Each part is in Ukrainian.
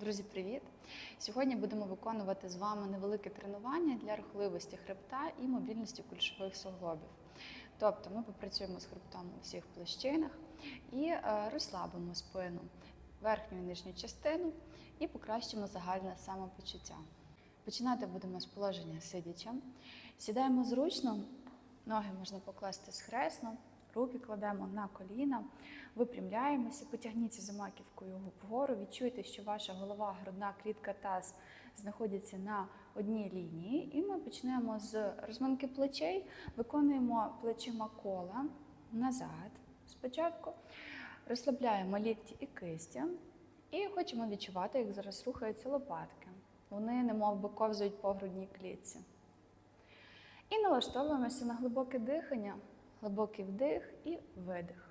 Друзі, привіт! Сьогодні будемо виконувати з вами невелике тренування для рухливості хребта і мобільності кульшових суглобів. Тобто ми попрацюємо з хребтом у всіх площинах і е, розслабимо спину, верхню і нижню частину і покращимо загальне самопочуття. Починати будемо з положення сидяча. Сідаємо зручно, ноги можна покласти схресно, руки кладемо на коліна, випрямляємося, потягніться за маківкою вгору, відчуйте, що ваша голова, грудна клітка таз знаходяться на одній лінії. І ми почнемо з розминки плечей, виконуємо плечима кола назад спочатку, розслабляємо лікті і кисті, і хочемо відчувати, як зараз рухаються лопатки. Вони немов би ковзають по грудній клітці. І налаштовуємося на глибоке дихання, глибокий вдих і видих.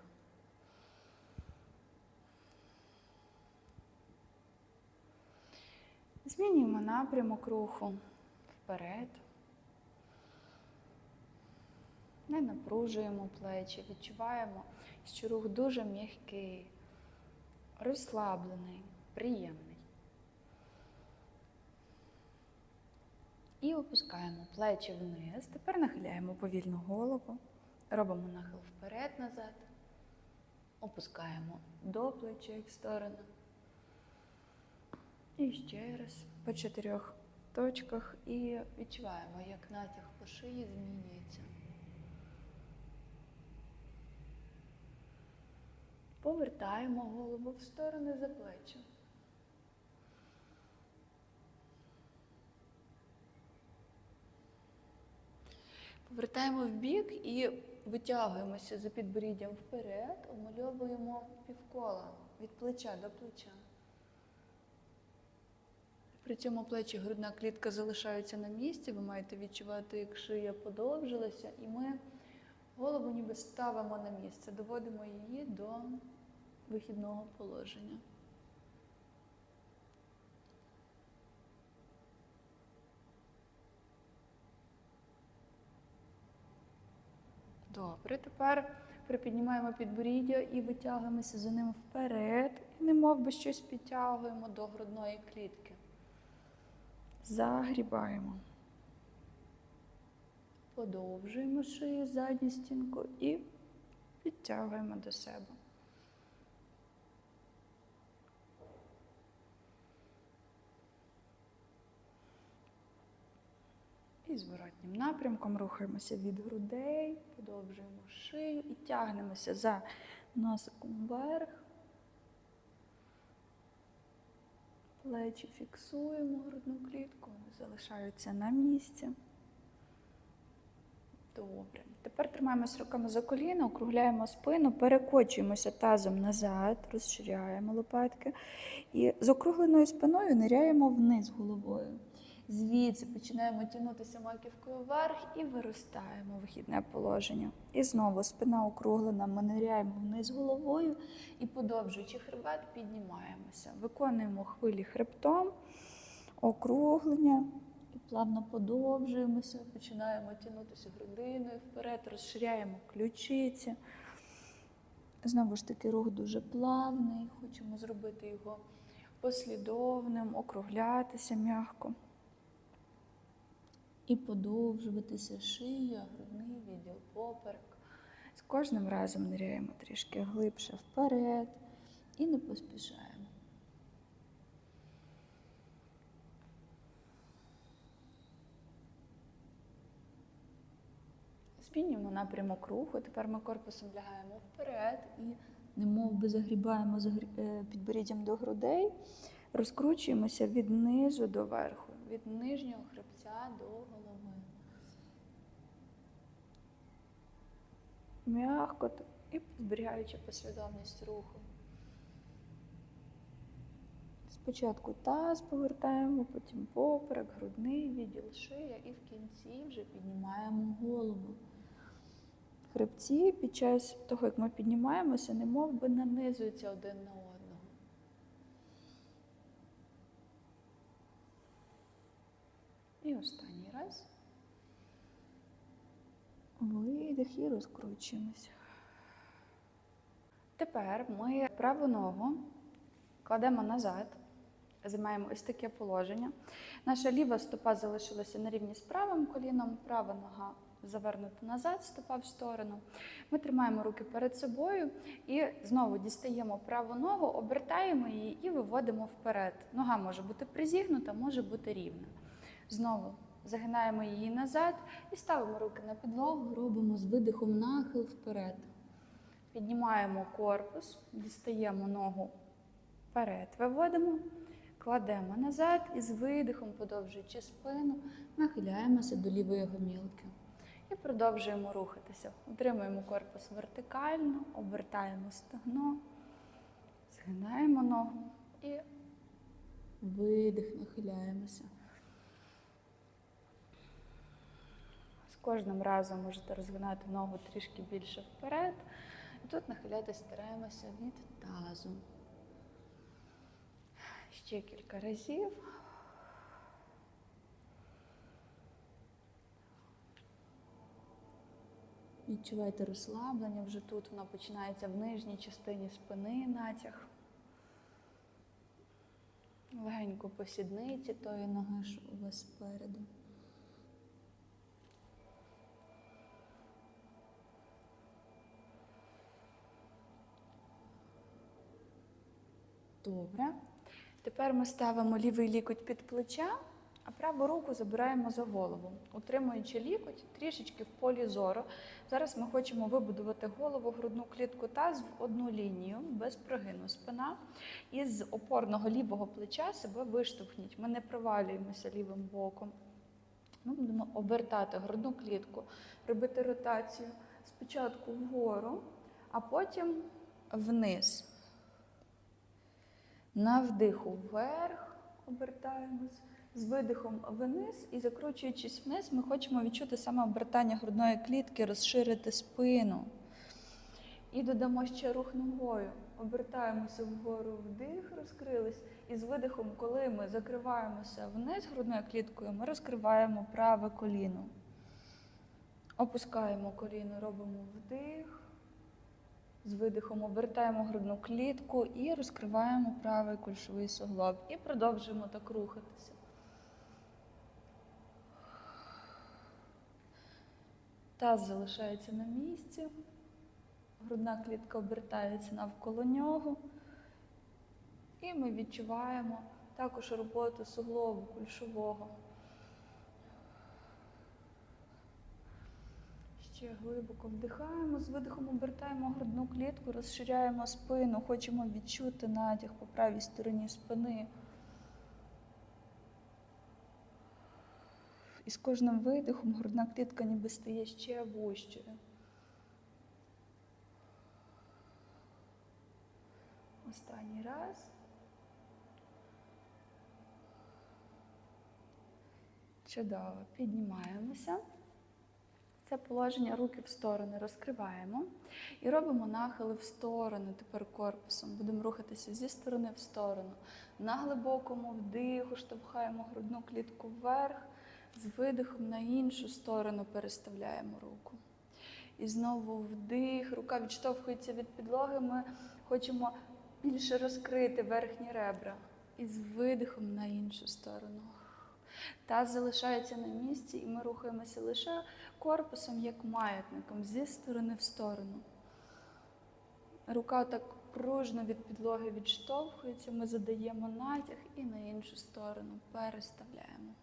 Змінюємо напрямок руху вперед. Не напружуємо плечі, відчуваємо, що рух дуже м'який, розслаблений, приємний. І опускаємо плечі вниз. Тепер нахиляємо повільно голову, робимо нахил вперед-назад, опускаємо до плечей в сторону. І ще раз по чотирьох точках і відчуваємо, як натяг по шиї змінюється. Повертаємо голову в сторони за плечі. Повертаємо в бік і витягуємося за підборіддям вперед, омальовуємо півкола від плеча до плеча. При цьому плечі грудна клітка залишаються на місці, ви маєте відчувати, як шия подовжилася, і ми голову ніби ставимо на місце, доводимо її до вихідного положення. Добре, тепер припіднімаємо підборіддя і витягуємося за ним вперед, і немов би щось підтягуємо до грудної клітки. Загрібаємо. Подовжуємо шию задню стінку і підтягуємо до себе. І зворотнім напрямком рухаємося від грудей, подовжуємо шию і тягнемося за носиком вверх. Плечі фіксуємо грудну клітку, залишаються на місці. Добре. Тепер тримаємося руками за коліна, округляємо спину, перекочуємося тазом назад, розширяємо лопатки. І з округленою спиною ниряємо вниз головою. Звідси починаємо тягнутися маківкою вверх і виростаємо в вихідне положення. І знову спина округлена, ми ниряємо вниз головою і, подовжуючи хребет, піднімаємося. Виконуємо хвилі хребтом, округлення плавно подовжуємося, починаємо тягнутися грудиною вперед, розширяємо ключиці. Знову ж таки, рух дуже плавний, хочемо зробити його послідовним, округлятися м'яко. І подовжуватися шия, грудний відділ, поперек. З кожним разом ниряємо трішки глибше вперед і не поспішаємо. Змінюємо напрямок руху. Тепер ми корпусом лягаємо вперед і немов би загрібаємо загрі- е, підборіддям до грудей, розкручуємося від низу до верху, від нижнього хребця до голови. М'яко і зберігаючи послідовність руху. Спочатку таз повертаємо, потім поперек, грудний відділ, шия і в кінці вже піднімаємо голову. Хребці під час того, як ми піднімаємося, немов би нанизуються один на одного. І останній раз. Видих і розкручуємося. Тепер ми праву ногу кладемо назад, Займаємо ось таке положення. Наша ліва стопа залишилася на рівні з правим коліном, права нога завернута назад, стопа в сторону. Ми тримаємо руки перед собою і знову дістаємо праву ногу, обертаємо її і виводимо вперед. Нога може бути призігнута, може бути рівна. Знову загинаємо її назад і ставимо руки на підлогу, робимо з видихом нахил вперед. Піднімаємо корпус, дістаємо ногу вперед, виводимо, кладемо назад і з видихом, подовжуючи спину, нахиляємося до лівої гомілки. І продовжуємо рухатися. Утримуємо корпус вертикально, обертаємо стегно, згинаємо ногу і видих, нахиляємося. З кожним разом можете розгинати ногу трішки більше вперед. І тут нахилятися стараємося від тазу. Ще кілька разів. Відчувайте розслаблення, вже тут воно починається в нижній частині спини натяг. Легенько по сідниці тої ноги, що у вас спереду. Добре. Тепер ми ставимо лівий лікоть під плеча, а праву руку забираємо за голову, утримуючи лікоть трішечки в полі зору. Зараз ми хочемо вибудувати голову, грудну клітку таз в одну лінію, без прогину спина. І з опорного лівого плеча себе виштовхніть. Ми не провалюємося лівим боком. Ми будемо обертати грудну клітку, робити ротацію спочатку вгору, а потім вниз. На вдиху вверх обертаємось, з видихом вниз і закручуючись вниз, ми хочемо відчути саме обертання грудної клітки, розширити спину. І додамо ще рух ногою. Обертаємося вгору вдих, розкрились. І з видихом, коли ми закриваємося вниз грудною кліткою, ми розкриваємо праве коліно. Опускаємо коліно, робимо вдих. З видихом обертаємо грудну клітку і розкриваємо правий кульшовий суглоб. І продовжуємо так рухатися. Таз залишається на місці. Грудна клітка обертається навколо нього. І ми відчуваємо також роботу суглобу кульшового. Ще глибоко вдихаємо, з видихом обертаємо грудну клітку, розширяємо спину, хочемо відчути натяг по правій стороні спини. І з кожним видихом грудна клітка ніби стає ще вущою. Останній раз. Чудово. Піднімаємося. Це положення руки в сторони розкриваємо і робимо нахили в сторони тепер корпусом. Будемо рухатися зі сторони в сторону. На глибокому вдиху штовхаємо грудну клітку вверх, з видихом на іншу сторону переставляємо руку. І знову вдих, рука відштовхується від підлоги. Ми хочемо більше розкрити верхні ребра. І з видихом на іншу сторону. Таз залишається на місці, і ми рухаємося лише корпусом, як маятником, зі сторони в сторону. Рука так пружно від підлоги відштовхується, ми задаємо натяг і на іншу сторону переставляємо.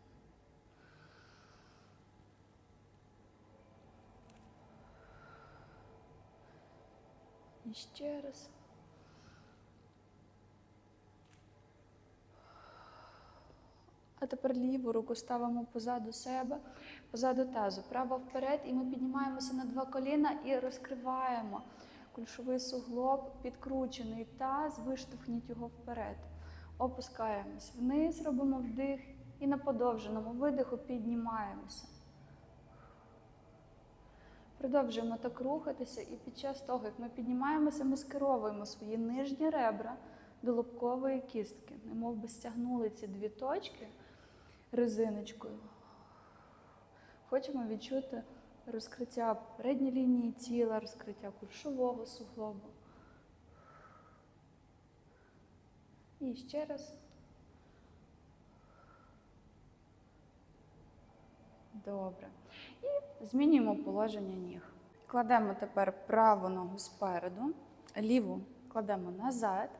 І ще раз. А тепер ліву руку ставимо позаду себе, позаду тазу, право вперед, і ми піднімаємося на два коліна і розкриваємо кульшовий суглоб, підкручений таз, виштовхніть його вперед. Опускаємось вниз, робимо вдих і на подовженому видиху піднімаємося. Продовжуємо так рухатися, і під час того, як ми піднімаємося, ми скеровуємо свої нижні ребра до лобкової кістки, немов би стягнули ці дві точки резиночкою. Хочемо відчути розкриття передньої лінії тіла, розкриття кульшового суглобу. І ще раз. Добре. І змінюємо положення ніг. Кладемо тепер праву ногу спереду, ліву кладемо назад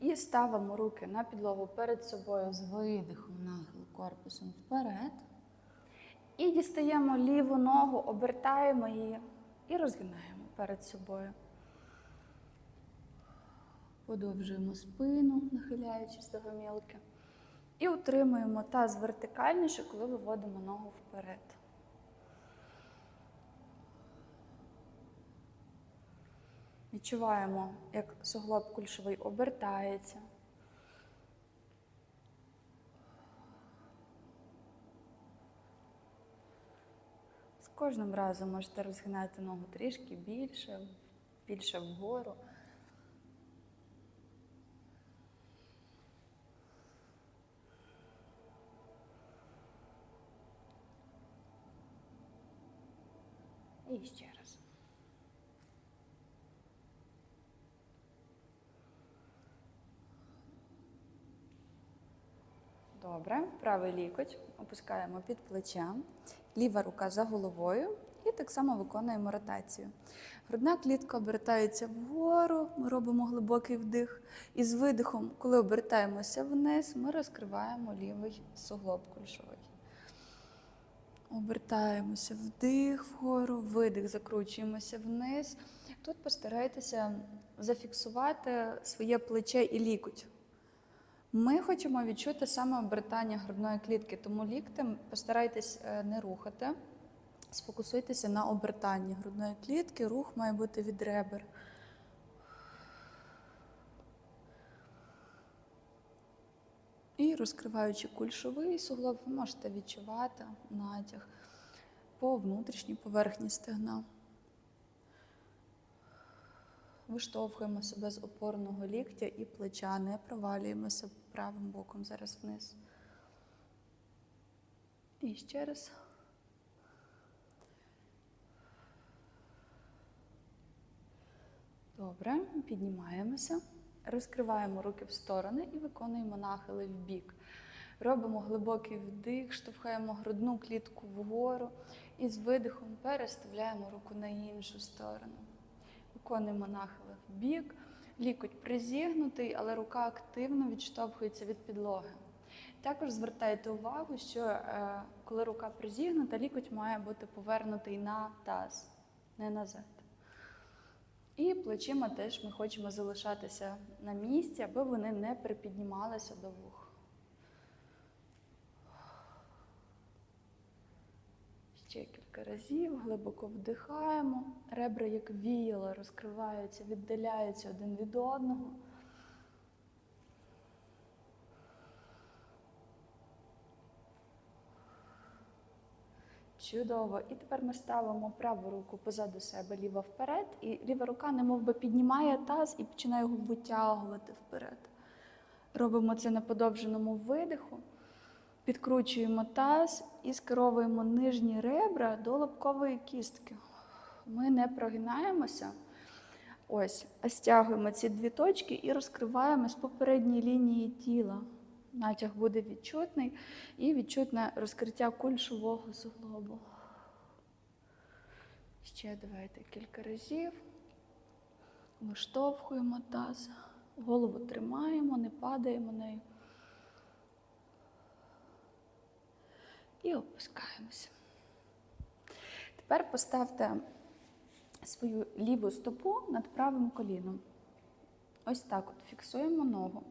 і ставимо руки на підлогу перед собою з видихом нахил корпусом вперед. І дістаємо ліву ногу, обертаємо її і розгинаємо перед собою. Подовжуємо спину, нахиляючись до гомілки. І утримуємо таз вертикальніше, коли виводимо ногу вперед. Відчуваємо, як суглоб кульшовий обертається. З кожним разом можете розгинати ногу трішки більше, більше вгору. І ще раз. Добре, правий лікоть опускаємо під плече, ліва рука за головою і так само виконуємо ротацію. Грудна клітка обертається вгору, ми робимо глибокий вдих. І з видихом, коли обертаємося вниз, ми розкриваємо лівий суглоб кульшовий. Обертаємося вдих вгору, видих, закручуємося вниз. Тут постарайтеся зафіксувати своє плече і лікоть. Ми хочемо відчути саме обертання грудної клітки, тому ліктем постарайтесь е, не рухати. Сфокусуйтеся на обертанні грудної клітки, рух має бути від ребер. І розкриваючи кульшовий суглоб, ви можете відчувати натяг по внутрішній поверхні стегна. Виштовхуємо себе з опорного ліктя і плеча, не провалюємося правим боком зараз вниз. І ще раз. Добре, піднімаємося, розкриваємо руки в сторони і виконуємо нахили в бік. Робимо глибокий вдих, штовхаємо грудну клітку вгору і з видихом переставляємо руку на іншу сторону. Нахили в бік, лікоть призігнутий, але рука активно відштовхується від підлоги. Також звертайте увагу, що е, коли рука призігнута, лікоть має бути повернутий на таз, не назад. І плечима теж ми хочемо залишатися на місці, аби вони не припіднімалися до вух. Ще кілька разів, глибоко вдихаємо. Ребра, як віяло, розкриваються, віддаляються один від одного. Чудово. І тепер ми ставимо праву руку позаду себе, ліва вперед, і ліва рука немов би піднімає таз і починає його витягувати вперед. Робимо це на подовженому видиху, підкручуємо таз і скеровуємо нижні ребра до лобкової кістки. Ми не прогинаємося. Ось, а стягуємо ці дві точки і розкриваємо з попередньої лінії тіла. Натяг буде відчутний і відчутне розкриття кульшового суглобу. Ще давайте кілька разів. Виштовхуємо таз, голову тримаємо, не падаємо нею. І опускаємося. Тепер поставте свою ліву стопу над правим коліном. Ось так от фіксуємо ногу.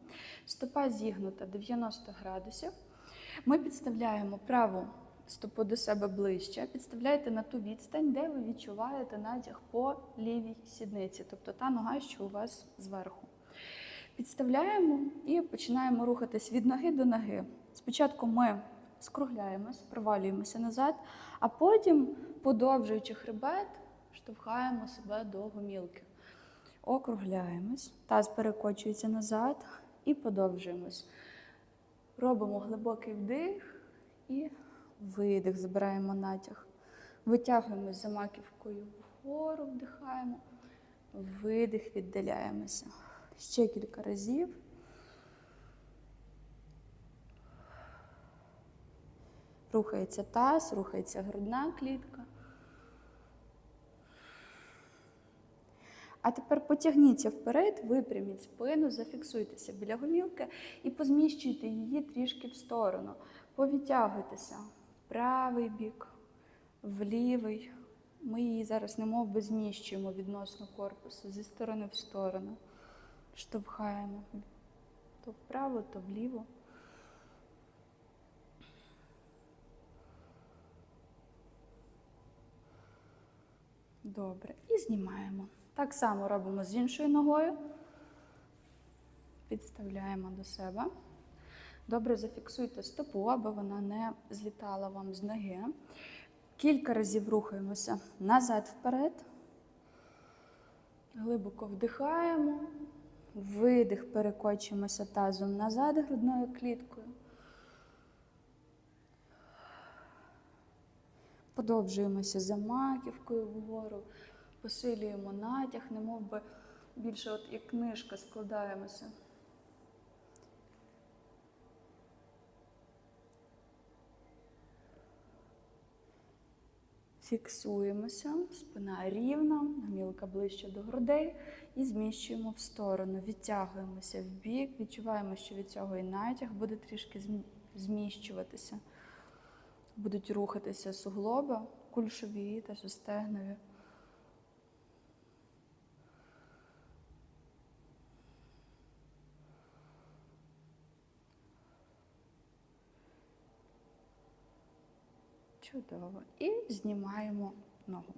Стопа зігнута 90 градусів. Ми підставляємо праву стопу до себе ближче, підставляєте на ту відстань, де ви відчуваєте натяг по лівій сідниці, тобто та нога, що у вас зверху. Підставляємо і починаємо рухатись від ноги до ноги. Спочатку ми скругляємось, провалюємося назад, а потім, подовжуючи хребет, штовхаємо себе до гомілки. Округляємось, таз перекочується назад і подовжуємось. Робимо глибокий вдих і видих, забираємо натяг. Витягуємось за маківкою вгору, вдихаємо, видих, віддаляємося. Ще кілька разів. Рухається таз, рухається грудна клітка. А тепер потягніться вперед, випряміть спину, зафіксуйтеся біля голівки і позміщуйте її трішки в сторону. Повідтягуйтеся в правий бік, в лівий. Ми її зараз немов би зміщуємо відносно корпусу зі сторони в сторону. Штовхаємо то вправо, то вліво. Добре. І знімаємо. Так само робимо з іншою ногою. Підставляємо до себе. Добре зафіксуйте стопу, аби вона не злітала вам з ноги. Кілька разів рухаємося назад вперед. Глибоко вдихаємо. Видих, перекочуємося тазом назад грудною кліткою. Подовжуємося за маківкою вгору, посилюємо натяг, немов би більше от як книжка складаємося. Фіксуємося, спина рівна, гомілка ближче до грудей і зміщуємо в сторону. Відтягуємося в бік, відчуваємо, що від цього і натяг буде трішки зм- зміщуватися. Будуть рухатися суглоби, кульшові та шестегнові. Чудово. І знімаємо ногу.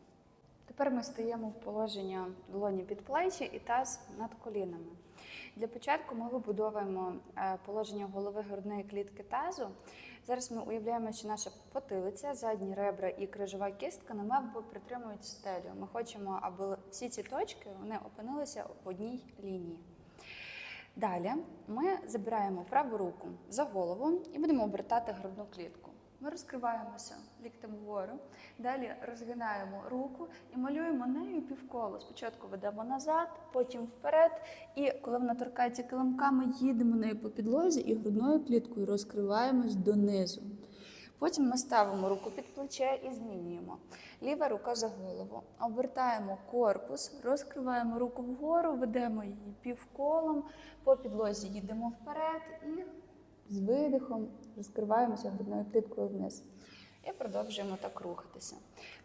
Тепер ми стаємо в положення долоні під плечі і таз над колінами. Для початку ми вибудовуємо е, положення голови грудної клітки тазу. Зараз ми уявляємо, що наша потилиця, задні ребра і крижова кістка на мебу притримують стелю. Ми хочемо, аби всі ці точки вони опинилися в одній лінії. Далі ми забираємо праву руку за голову і будемо обертати грудну клітку. Ми розкриваємося ліктем вгору, далі розгинаємо руку і малюємо нею півколо. Спочатку ведемо назад, потім вперед. І коли вона торкається килимка, ми їдемо нею по підлозі і грудною кліткою розкриваємось донизу. Потім ми ставимо руку під плече і змінюємо. Ліва рука за голову. Обертаємо корпус, розкриваємо руку вгору, ведемо її півколом, по підлозі їдемо вперед і з видихом розкриваємося грудною кліткою вниз. І продовжуємо так рухатися.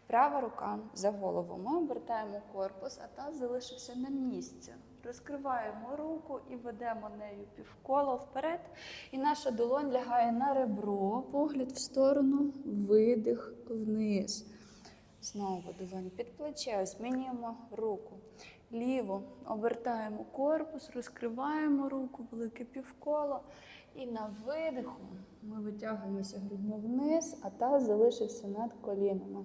Права рука за голову. Ми обертаємо корпус, а таз залишився на місці. Розкриваємо руку і ведемо нею півколо вперед. І наша долонь лягає на ребро, погляд в сторону, видих вниз. Знову долонь під плече, змінюємо руку. Ліву обертаємо корпус, розкриваємо руку, велике півколо. І на видиху ми витягуємося грудно вниз, а таз залишився над колінами.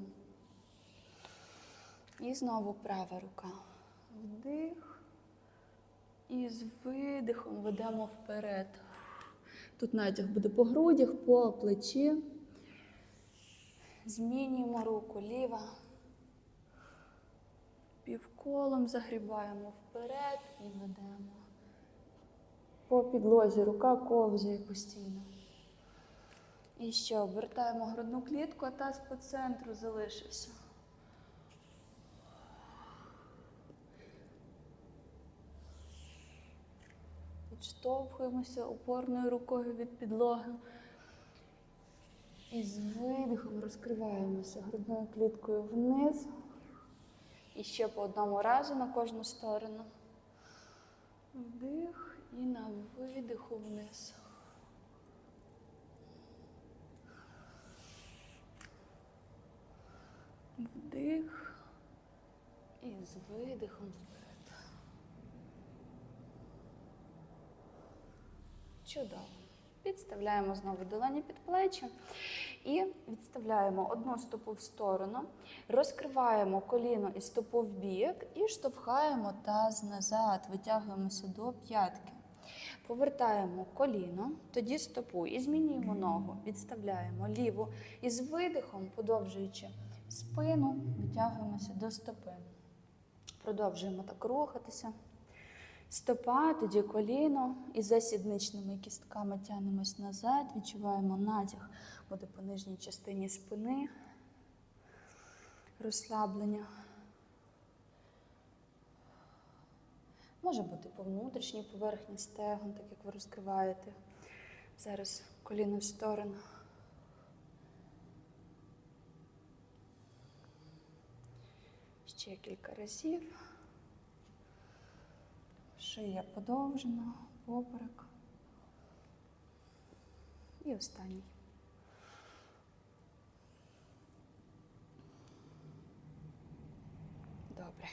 І знову права рука. Вдих. І з видихом ведемо вперед. Тут натяг буде по грудях, по плечі. Змінюємо руку ліва. Півколом загрібаємо вперед і ведемо. По підлозі рука ковзає постійно. І ще обертаємо грудну клітку, а таз по центру залишився. Відштовхуємося опорною рукою від підлоги. І з видихом розкриваємося грудною кліткою вниз. І ще по одному разу на кожну сторону. Вдих і на видиху вниз. Вдих і з видихом вперед. Чудово. Підставляємо знову долоні під плечі і відставляємо одну стопу в сторону, розкриваємо коліно і стопу в бік і штовхаємо таз назад, витягуємося до п'ятки. Повертаємо коліно, тоді стопу і змінюємо ногу, відставляємо ліву і з видихом, подовжуючи спину, витягуємося до стопи. Продовжуємо так рухатися. Стопа, тоді коліно. І за сідничними кістками тягнемось назад. Відчуваємо натяг буде по нижній частині спини. Розслаблення. Може бути по внутрішній поверхні стегон, так як ви розкриваєте. Зараз коліно в сторону. Ще кілька разів. Шия подовжена, поперек. І останній. Добре.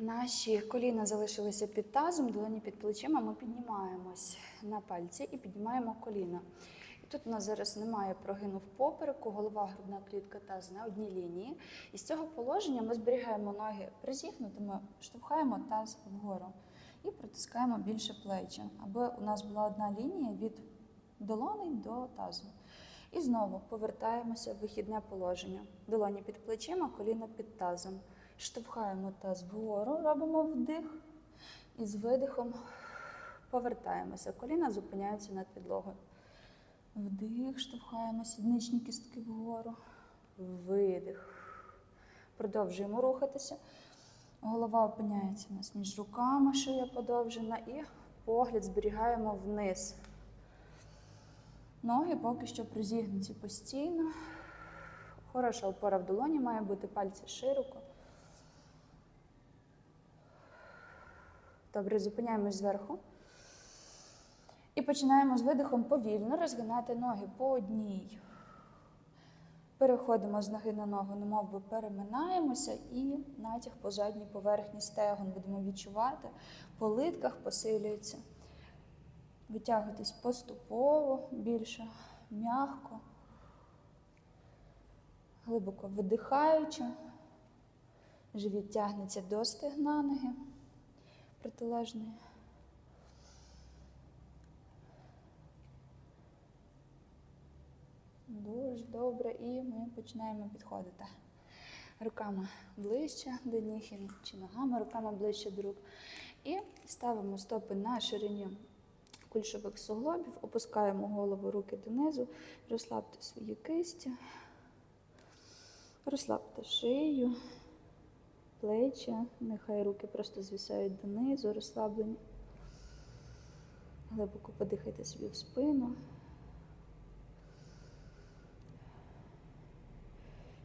Наші коліна залишилися під тазом, долоні під плечима. Ми піднімаємось на пальці і піднімаємо коліна. І тут у нас зараз немає прогину в попереку, голова, грудна клітка, таз на одній лінії. І з цього положення ми зберігаємо ноги призігнутими, штовхаємо таз вгору і притискаємо більше плечі, аби у нас була одна лінія від долоней до тазу. І знову повертаємося в вихідне положення. Долоні під плечима, коліна під тазом. Штовхаємо таз вгору, робимо вдих. І з видихом повертаємося. Коліна зупиняються над підлогою. Вдих, штовхаємо сідничні кістки вгору. Видих. Продовжуємо рухатися. Голова опиняється у нас між руками, шия подовжена, і погляд зберігаємо вниз. Ноги поки що призігнуті постійно. Хороша опора в долоні має бути пальці широко. Добре, зупиняємось зверху. І починаємо з видихом повільно розгинати ноги по одній. Переходимо з ноги на ногу, немов би переминаємося і натяг по задній поверхні стегон будемо відчувати. По литках посилюється. Витягуйтесь поступово, більше, м'яко, глибоко видихаючи. Живіт тягнеться до стегна ноги протилежної. Дуже добре. І ми починаємо підходити руками ближче до ніг чи ногами, руками ближче до рук. І ставимо стопи на ширині кульшових суглобів, опускаємо голову руки донизу, розслабте свої кисті, розслабте шию, плечі, нехай руки просто звісають донизу, розслаблені. Глибоко подихайте собі в спину.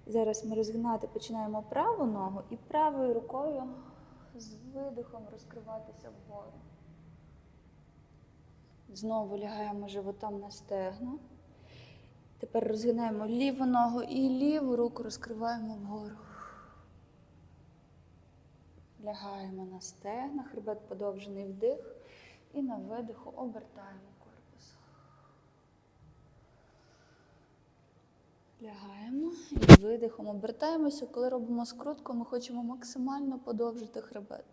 Зараз ми розгинати починаємо праву ногу і правою рукою з видихом розкриватися вгору. Знову лягаємо животом на стегна. Тепер розгинаємо ліву ногу і ліву руку розкриваємо вгору. Лягаємо на стегна, хребет подовжений вдих. І на видиху обертаємо корпус. Лягаємо і видихом обертаємося. Коли робимо скрутку, ми хочемо максимально подовжити хребет.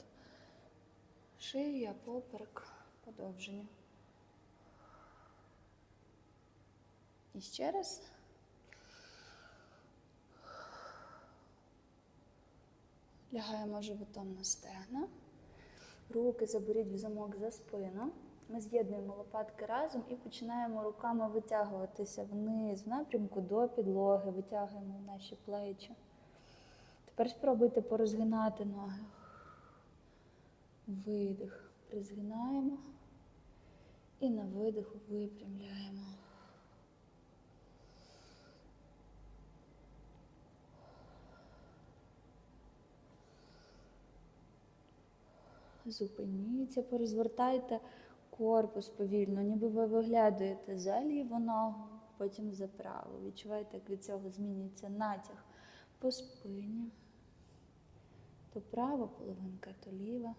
Шия, поперек, подовження. І ще раз. Лягаємо животом на стегна. Руки заберіть в замок за спину. Ми з'єднуємо лопатки разом і починаємо руками витягуватися вниз, в напрямку до підлоги, витягуємо наші плечі. Тепер спробуйте порозгинати ноги. Видих. Призгинаємо і на видиху випрямляємо. Зупиніться, порозвертайте корпус повільно, ніби ви виглядаєте за ліву ногу, потім за праву. Відчуваєте, як від цього змінюється натяг по спині. То права половинка, то ліва.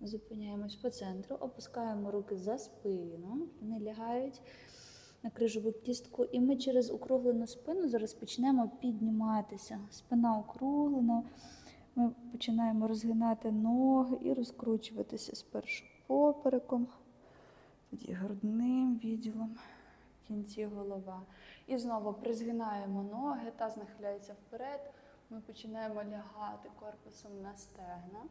Зупиняємось по центру, опускаємо руки за спину, вони лягають на крижову кістку, і ми через округлену спину зараз почнемо підніматися. Спина округлена. Ми починаємо розгинати ноги і розкручуватися спершу попереком, тоді грудним відділом, в кінці голова. І знову призгинаємо ноги, таз нахиляється вперед, Ми починаємо лягати корпусом на стегна,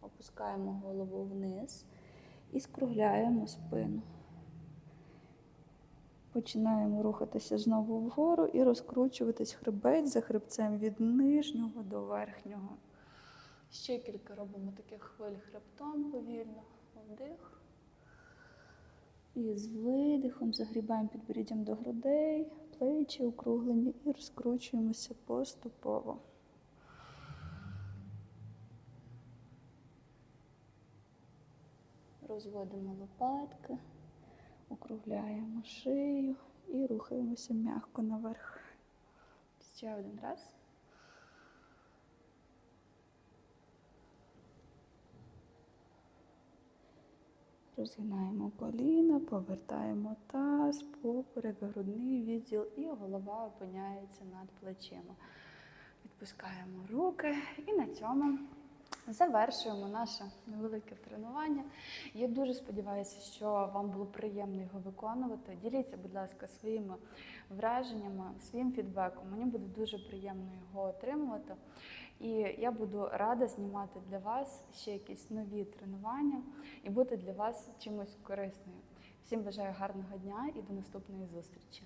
опускаємо голову вниз і скругляємо спину. Починаємо рухатися знову вгору і розкручуватись хребець за хребцем від нижнього до верхнього. Ще кілька робимо таких хвиль хребтом повільно. Вдих. І з видихом загрібаємо підборіддям до грудей, плечі округлені і розкручуємося поступово. Розводимо лопатки, округляємо шию і рухаємося м'яко наверх. Ще один раз. Розгинаємо коліна, повертаємо таз, поперек, грудний відділ і голова опиняється над плечима. Відпускаємо руки і на цьому завершуємо наше невелике тренування. Я дуже сподіваюся, що вам було приємно його виконувати. Діліться, будь ласка, своїми враженнями, своїм фідбеком. Мені буде дуже приємно його отримувати. І я буду рада знімати для вас ще якісь нові тренування і бути для вас чимось корисною. Всім бажаю гарного дня і до наступної зустрічі.